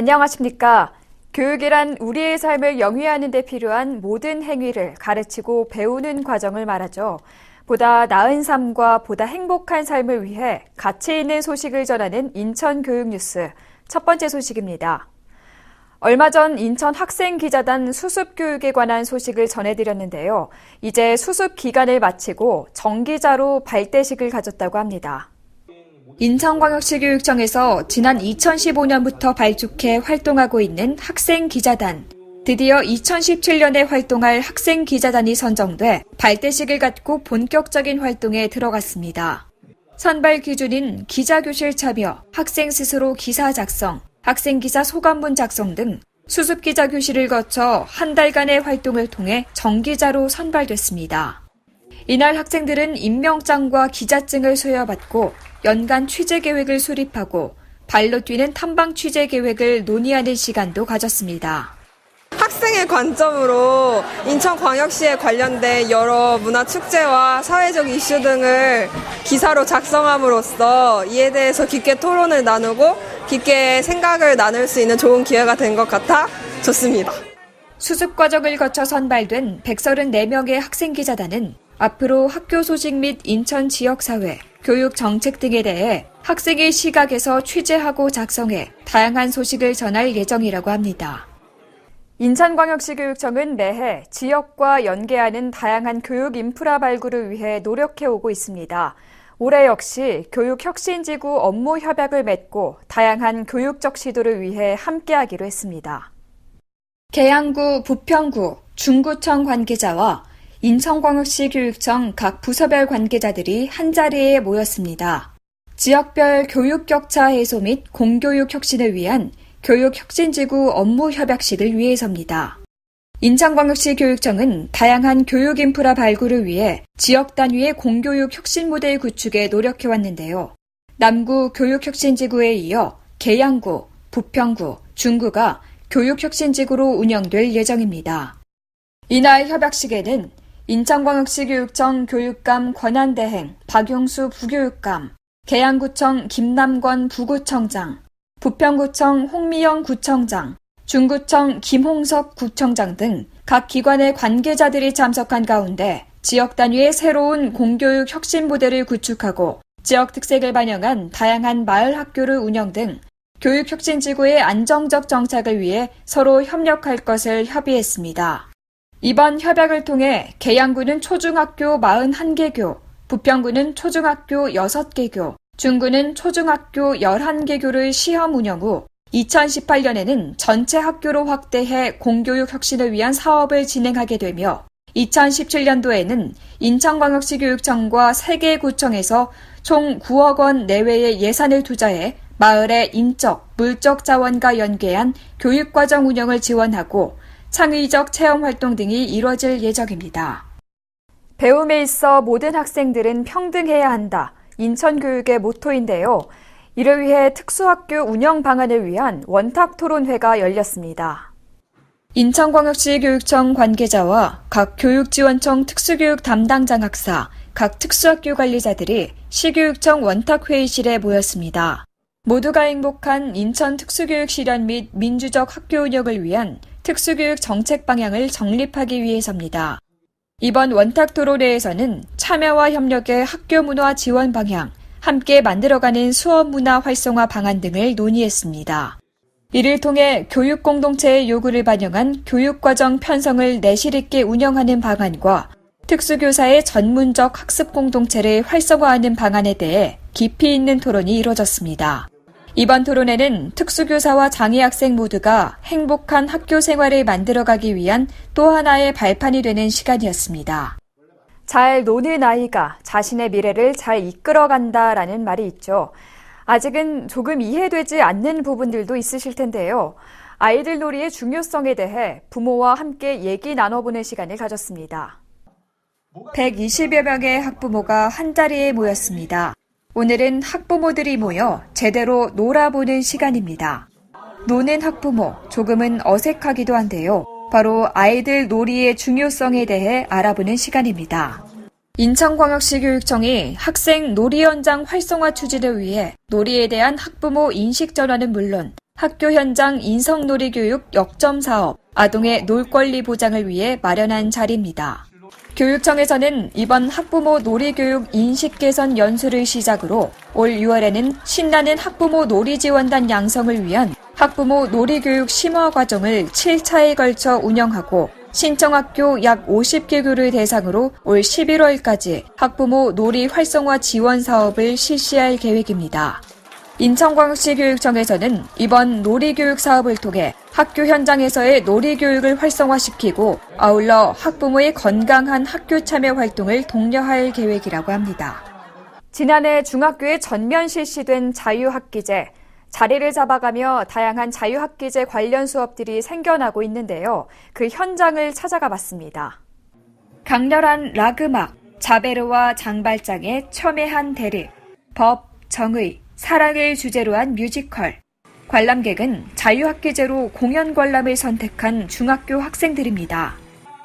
안녕하십니까. 교육이란 우리의 삶을 영위하는 데 필요한 모든 행위를 가르치고 배우는 과정을 말하죠. 보다 나은 삶과 보다 행복한 삶을 위해 가치 있는 소식을 전하는 인천 교육 뉴스 첫 번째 소식입니다. 얼마 전 인천 학생 기자단 수습 교육에 관한 소식을 전해드렸는데요. 이제 수습 기간을 마치고 정기자로 발대식을 가졌다고 합니다. 인천광역시 교육청에서 지난 2015년부터 발족해 활동하고 있는 학생 기자단. 드디어 2017년에 활동할 학생 기자단이 선정돼 발대식을 갖고 본격적인 활동에 들어갔습니다. 선발 기준인 기자교실 참여, 학생 스스로 기사 작성, 학생 기사 소감문 작성 등 수습 기자 교실을 거쳐 한 달간의 활동을 통해 정기자로 선발됐습니다. 이날 학생들은 임명장과 기자증을 수여받고 연간 취재 계획을 수립하고 발로 뛰는 탐방 취재 계획을 논의하는 시간도 가졌습니다. 학생의 관점으로 인천광역시에 관련된 여러 문화 축제와 사회적 이슈 등을 기사로 작성함으로써 이에 대해서 깊게 토론을 나누고 깊게 생각을 나눌 수 있는 좋은 기회가 된 것 같아 좋습니다. 수습 과정을 거쳐 선발된 134명의 학생 기자단은 앞으로 학교 소식 및 인천 지역사회, 교육 정책 등에 대해 학생의 시각에서 취재하고 작성해 다양한 소식을 전할 예정이라고 합니다. 인천광역시 교육청은 매해 지역과 연계하는 다양한 교육 인프라 발굴을 위해 노력해오고 있습니다. 올해 역시 교육혁신지구 업무 협약을 맺고 다양한 교육적 시도를 위해 함께하기로 했습니다. 계양구, 부평구, 중구청 관계자와 인천광역시 교육청 각 부서별 관계자들이 한자리에 모였습니다. 지역별 교육 격차 해소 및 공교육 혁신을 위한 교육 혁신지구 업무 협약식을 위해서입니다. 인천광역시 교육청은 다양한 교육 인프라 발굴을 위해 지역 단위의 공교육 혁신 모델 구축에 노력해왔는데요. 남구 교육혁신지구에 이어 계양구, 부평구, 중구가 교육혁신지구로 운영될 예정입니다. 이날 협약식에는 인천광역시 교육청 교육감 권한대행 박용수 부교육감, 계양구청 김남권 부구청장, 부평구청 홍미영 구청장, 중구청 김홍석 구청장 등 각 기관의 관계자들이 참석한 가운데 지역 단위의 새로운 공교육 혁신 모델을 구축하고 지역 특색을 반영한 다양한 마을 학교를 운영 등 교육 혁신 지구의 안정적 정착을 위해 서로 협력할 것을 협의했습니다. 이번 협약을 통해 계양구는 초중학교 41개 교, 부평구는 초중학교 6개 교, 중구는 초중학교 11개 교를 시험 운영 후 2018년에는 전체 학교로 확대해 공교육 혁신을 위한 사업을 진행하게 되며 2017년도에는 인천광역시 교육청과 3개 구청에서 총 9억 원 내외의 예산을 투자해 마을의 인적, 물적 자원과 연계한 교육과정 운영을 지원하고 창의적 체험 활동 등이 이뤄질 예정입니다. 배움에 있어 모든 학생들은 평등해야 한다. 인천교육의 모토인데요. 이를 위해 특수학교 운영 방안을 위한 원탁 토론회가 열렸습니다. 인천광역시 교육청 관계자와 각 교육지원청 특수교육 담당장 학사, 각 특수학교 관리자들이 시교육청 원탁회의실에 모였습니다. 모두가 행복한 인천 특수교육 실현 및 민주적 학교 운영을 위한 특수교육 정책 방향을 정립하기 위해서입니다. 이번 원탁 토론회에서는 참여와 협력의 학교 문화 지원 방향, 함께 만들어가는 수업 문화 활성화 방안 등을 논의했습니다. 이를 통해 교육 공동체의 요구를 반영한 교육과정 편성을 내실 있게 운영하는 방안과 특수교사의 전문적 학습 공동체를 활성화하는 방안에 대해 깊이 있는 토론이 이뤄졌습니다. 이번 토론회는 특수교사와 장애학생 모두가 행복한 학교 생활을 만들어가기 위한 또 하나의 발판이 되는 시간이었습니다. 잘 노는 아이가 자신의 미래를 잘 이끌어간다라는 말이 있죠. 아직은 조금 이해되지 않는 부분들도 있으실 텐데요. 아이들 놀이의 중요성에 대해 부모와 함께 얘기 나눠보는 시간을 가졌습니다. 120여 명의 학부모가 한 자리에 모였습니다. 오늘은 학부모들이 모여 제대로 놀아보는 시간입니다. 노는 학부모, 조금은 어색하기도 한데요. 바로 아이들 놀이의 중요성에 대해 알아보는 시간입니다. 인천광역시 교육청이 학생 놀이 현장 활성화 추진을 위해 놀이에 대한 학부모 인식 전환은 물론 학교 현장 인성놀이 교육 역점 사업, 아동의 놀 권리 보장을 위해 마련한 자리입니다. 교육청에서는 이번 학부모 놀이교육 인식 개선 연수를 시작으로 올 6월에는 신나는 학부모 놀이 지원단 양성을 위한 학부모 놀이교육 심화 과정을 7차에 걸쳐 운영하고 신청학교 약 50개 교를 대상으로 올 11월까지 학부모 놀이 활성화 지원 사업을 실시할 계획입니다. 인천광역시 교육청에서는 이번 놀이교육 사업을 통해 학교 현장에서의 놀이 교육을 활성화시키고 아울러 학부모의 건강한 학교 참여 활동을 독려할 계획이라고 합니다. 지난해 중학교에 전면 실시된 자유학기제. 자리를 잡아가며 다양한 자유학기제 관련 수업들이 생겨나고 있는데요. 그 현장을 찾아가 봤습니다. 강렬한 락음악, 자베르와 장발장의 첨예한 대립, 법, 정의, 사랑을 주제로 한 뮤지컬. 관람객은 자유학기제로 공연 관람을 선택한 중학교 학생들입니다.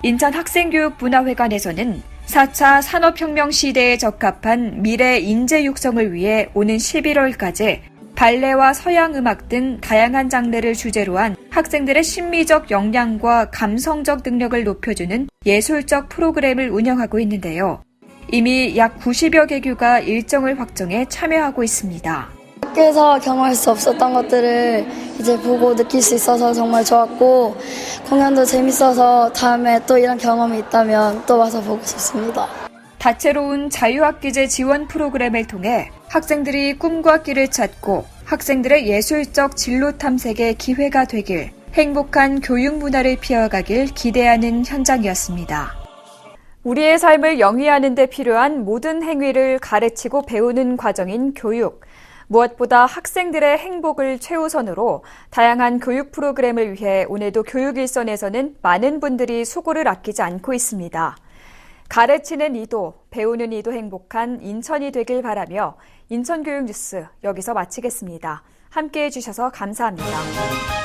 인천학생교육문화회관에서는 4차 산업혁명 시대에 적합한 미래 인재 육성을 위해 오는 11월까지 발레와 서양 음악 등 다양한 장르를 주제로 한 학생들의 심미적 역량과 감성적 능력을 높여주는 예술적 프로그램을 운영하고 있는데요. 이미 약 90여 개교가 일정을 확정해 참여하고 있습니다. 학교에서 경험할 수 없었던 것들을 이제 보고 느낄 수 있어서 정말 좋았고 공연도 재밌어서 다음에 또 이런 경험이 있다면 또 와서 보고 싶습니다. 다채로운 자유학기제 지원 프로그램을 통해 학생들이 꿈과 길을 찾고 학생들의 예술적 진로 탐색의 기회가 되길 행복한 교육 문화를 피워가길 기대하는 현장이었습니다. 우리의 삶을 영위하는 데 필요한 모든 행위를 가르치고 배우는 과정인 교육. 무엇보다 학생들의 행복을 최우선으로 다양한 교육 프로그램을 위해 오늘도 교육 일선에서는 많은 분들이 수고를 아끼지 않고 있습니다. 가르치는 이도, 배우는 이도 행복한 인천이 되길 바라며 인천교육 뉴스 여기서 마치겠습니다. 함께 해주셔서 감사합니다.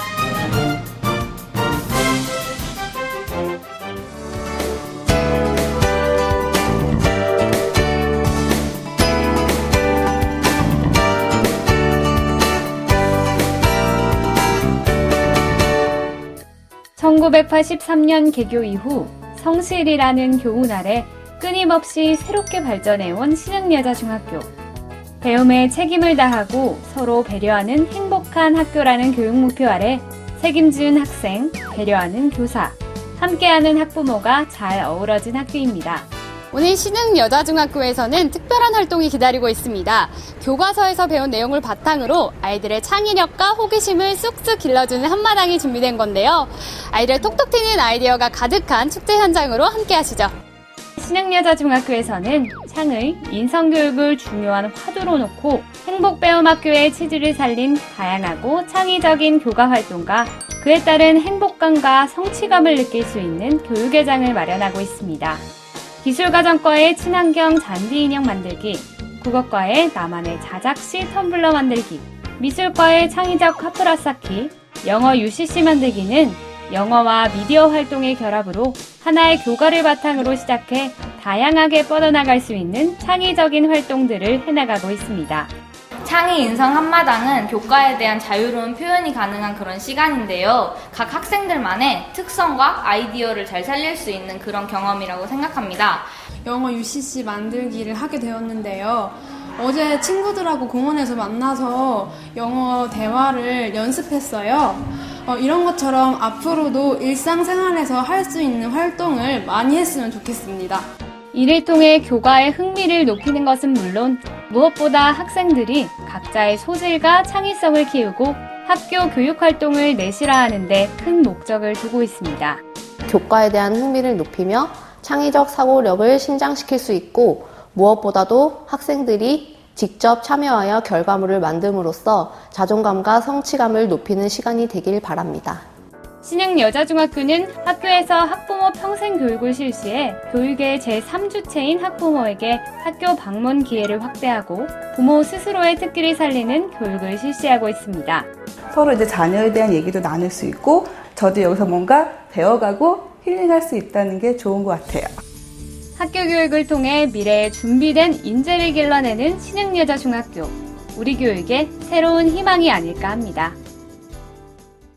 (1983년) 개교 이후 성실이라는 교훈 아래 끊임없이 새롭게 발전해온 신흥여자중학교. 배움에 책임을 다하고 서로 배려하는 행복한 학교라는 교육 목표 아래 책임지는 학생, 배려하는 교사, 함께하는 학부모가 잘 어우러진 학교입니다. 오늘 신흥 여자중학교에서는 특별한 활동이 기다리고 있습니다. 교과서에서 배운 내용을 바탕으로 아이들의 창의력과 호기심을 쑥쑥 길러주는 한마당이 준비된 건데요. 아이들 톡톡 튀는 아이디어가 가득한 축제 현장으로 함께 하시죠. 신흥여자중학교에서는 창의, 인성교육을 중요한 화두로 놓고 행복배움학교의 취지를 살린 다양하고 창의적인 교과 활동과 그에 따른 행복감과 성취감을 느낄 수 있는 교육의 장을 마련하고 있습니다. 기술과정과의 친환경 잔디 인형 만들기, 국어과의 나만의 자작시 텀블러 만들기, 미술과의 창의적 카프라 쌓기, 영어 UCC 만들기는 영어와 미디어 활동의 결합으로 하나의 교과를 바탕으로 시작해 다양하게 뻗어나갈 수 있는 창의적인 활동들을 해나가고 있습니다. 창의 인성 한마당은 교과에 대한 자유로운 표현이 가능한 그런 시간인데요. 각 학생들만의 특성과 아이디어를 잘 살릴 수 있는 그런 경험이라고 생각합니다. 영어 UCC 만들기를 하게 되었는데요. 어제 친구들하고 공원에서 만나서 영어 대화를 연습했어요. 어, 이런 것처럼 앞으로도 일상생활에서 할 수 있는 활동을 많이 했으면 좋겠습니다. 이를 통해 교과의 흥미를 높이는 것은 물론 무엇보다 학생들이 각자의 소질과 창의성을 키우고 학교 교육 활동을 내실화하는데 큰 목적을 두고 있습니다. 교과에 대한 흥미를 높이며 창의적 사고력을 신장시킬 수 있고 무엇보다도 학생들이 직접 참여하여 결과물을 만듦으로써 자존감과 성취감을 높이는 시간이 되길 바랍니다. 신흥여자중학교는 학교에서 학부모 평생 교육을 실시해 교육의 제3주체인 학부모에게 학교 방문 기회를 확대하고 부모 스스로의 특기를 살리는 교육을 실시하고 있습니다. 서로 이제 자녀에 대한 얘기도 나눌 수 있고 저도 여기서 뭔가 배워가고 힐링할 수 있다는 게 좋은 것 같아요. 학교 교육을 통해 미래에 준비된 인재를 길러내는 신흥여자중학교. 우리 교육의 새로운 희망이 아닐까 합니다.